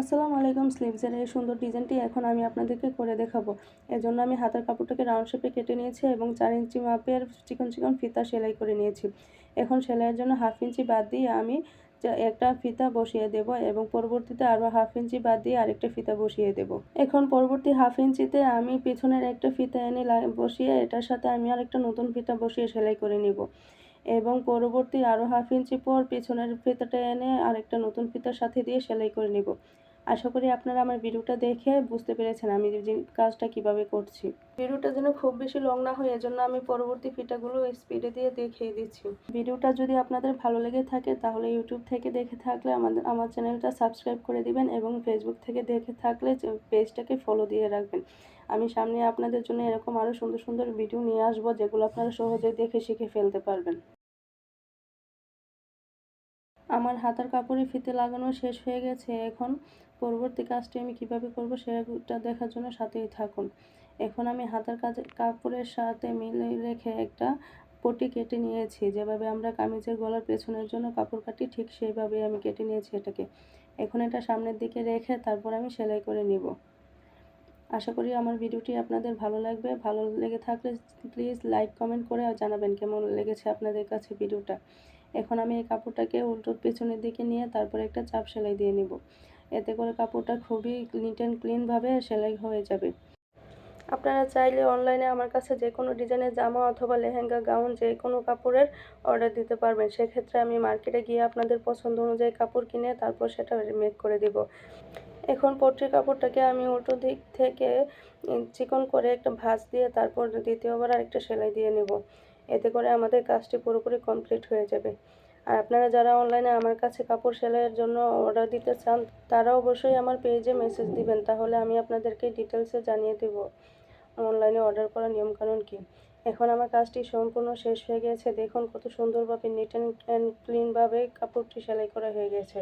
আসসালামু আলাইকুম স্লিভসের এই সুন্দর ডিজাইনটি এখন আমি আপনাদেরকে করে দেখাবো। এর জন্য আমি হাতের কাপড়টাকে রাউন্ড শেপে কেটে নিয়েছি এবং চার ইঞ্চি মাপের চিকন চিকন ফিতা সেলাই করে নিয়েছি। এখন সেলাইয়ের জন্য হাফ ইঞ্চি বাদ দিয়ে আমি একটা ফিতা বসিয়ে দেব এবং পরবর্তীতে আরও হাফ ইঞ্চি বাদ দিয়ে আরেকটা ফিতা বসিয়ে দেব। এখন পরবর্তী হাফ ইঞ্চিতে আমি পিছনের একটা ফিতা এনে বসিয়ে এটার সাথে আমি আরেকটা নতুন ফিতা বসিয়ে সেলাই করে নিব। এবং পরবর্তী আরও হাফ ইঞ্চি পর পিছনের ফিতাটা এনে আরেকটা নতুন ফিতার সাথে দিয়ে সেলাই করে নিব। আশা করি আপনারা আমার ভিডিওটা দেখে বুঝতে পেরেছেন আমি কাজটা কীভাবে করছি। ভিডিওটা যেন খুব বেশি লং না হয়, এজন্য আমি পরবর্তী ফিটাগুলো স্পিডে দিয়ে দেখিয়ে দিচ্ছি। ভিডিওটা যদি আপনাদের ভালো লেগে থাকে, তাহলে ইউটিউব থেকে দেখে থাকলে আমাদের, আমার চ্যানেলটা সাবস্ক্রাইব করে দিবেন এবং ফেসবুক থেকে দেখে থাকলে পেজটাকে ফলো দিয়ে রাখবেন। আমি সামনে আপনাদের জন্য এরকম আরও সুন্দর সুন্দর ভিডিও নিয়ে আসব, যেগুলো আপনারা সহজে দেখে শিখে ফেলতে পারবেন। আমার হাতার কাপড়ে ফিতে লাগানো শেষ হয়ে গেছে। এখন পরবর্তী কাজটি আমি কীভাবে করব সেটা দেখার জন্য সাথেই থাকুন। এখন আমি হাতার কাজে কাপড়ের সাথে মিলে রেখে একটা পটি কেটে নিয়েছি। যেভাবে আমরা কামিজের গলার পেছনের জন্য কাপড় কাটি, ঠিক সেইভাবেই আমি কেটে নিয়েছি এটাকে। এখন এটা সামনের দিকে রেখে তারপর আমি সেলাই করে নিব। আশা করি আমার ভিডিওটি আপনাদের ভালো লাগবে। ভালো লেগে থাকলে প্লিজ লাইক, কমেন্ট করে জানাবেন কেমন লেগেছে আপনাদের কাছে ভিডিওটা। এখন আমি এই কাপড়টাকে উল্টো পেছনের দিকে নিয়ে তারপরে একটা চাপ সেলাই দিয়ে নিব। এতে করে কাপড়টা খুবই নিট অ্যান্ড ক্লিনভাবে সেলাই হয়ে যাবে। আপনারা চাইলে অনলাইনে আমার কাছে যে কোনো ডিজাইনের জামা অথবা লেহেঙ্গা, গাউন যে কোনো কাপড়ের অর্ডার দিতে পারবেন। সেক্ষেত্রে আমি মার্কেটে গিয়ে আপনাদের পছন্দ অনুযায়ী কাপড় কিনে তারপর সেটা মেক করে দিব। এখন পট্রি কাপড়টাকে আমি উল্টো দিক থেকে চিকন করে একটা ভাঁজ দিয়ে তারপর দ্বিতীয়বার আরেকটা সেলাই দিয়ে নেব। এতে করে আমাদের কাজটি পুরোপুরি কমপ্লিট হয়ে যাবে। আর আপনারা যারা অনলাইনে আমার কাছে কাপড় সেলাইয়ের জন্য অর্ডার দিতে চান, তারা অবশ্যই আমার পেজে মেসেজ দিবেন, তাহলে আমি আপনাদেরকে ডিটেলসে জানিয়ে দেব অনলাইনে অর্ডার করার নিয়মকানুন কী। এখন আমার কাজটি সম্পূর্ণ শেষ হয়ে গেছে, দেখুন কত সুন্দরভাবে নিট অ্যান্ড ক্লিনভাবে কাপড়টি সেলাই করা হয়ে গেছে।